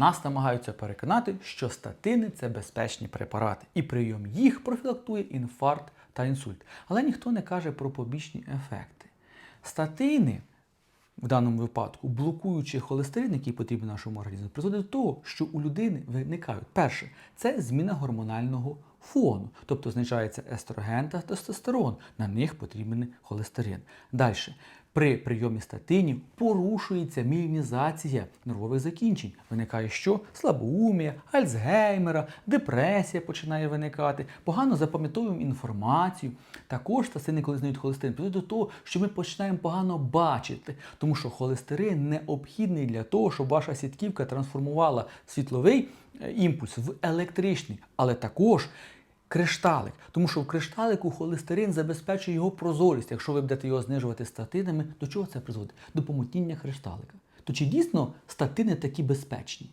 Нас намагаються переконати, що статини це безпечні препарати, і прийом їх профілактує інфаркт та інсульт. Але ніхто не каже про побічні ефекти. Статини в даному випадку, блокуючи холестерин, який потрібен нашому організму, призводить до того, що у людини виникають перше, це зміна гормонального фону, тобто знижається естроген та тестостерон, на них потрібен холестерин. Далі. При прийомі статинів порушується мієлінізація нервових закінчень. Виникає що? Слабоумія, Альцгеймера, депресія починає виникати, погано запам'ятовуємо інформацію. Також статини, коли знають холестерин, приводить до того, що ми починаємо погано бачити, тому що холестерин необхідний для того, щоб ваша сітківка трансформувала світловий е, імпульс в електричний, але також кришталик, тому що в кришталику холестерин забезпечує його прозорість. Якщо ви будете його знижувати статинами, до чого це призводить? До помутіння кришталика. То чи дійсно статини такі безпечні?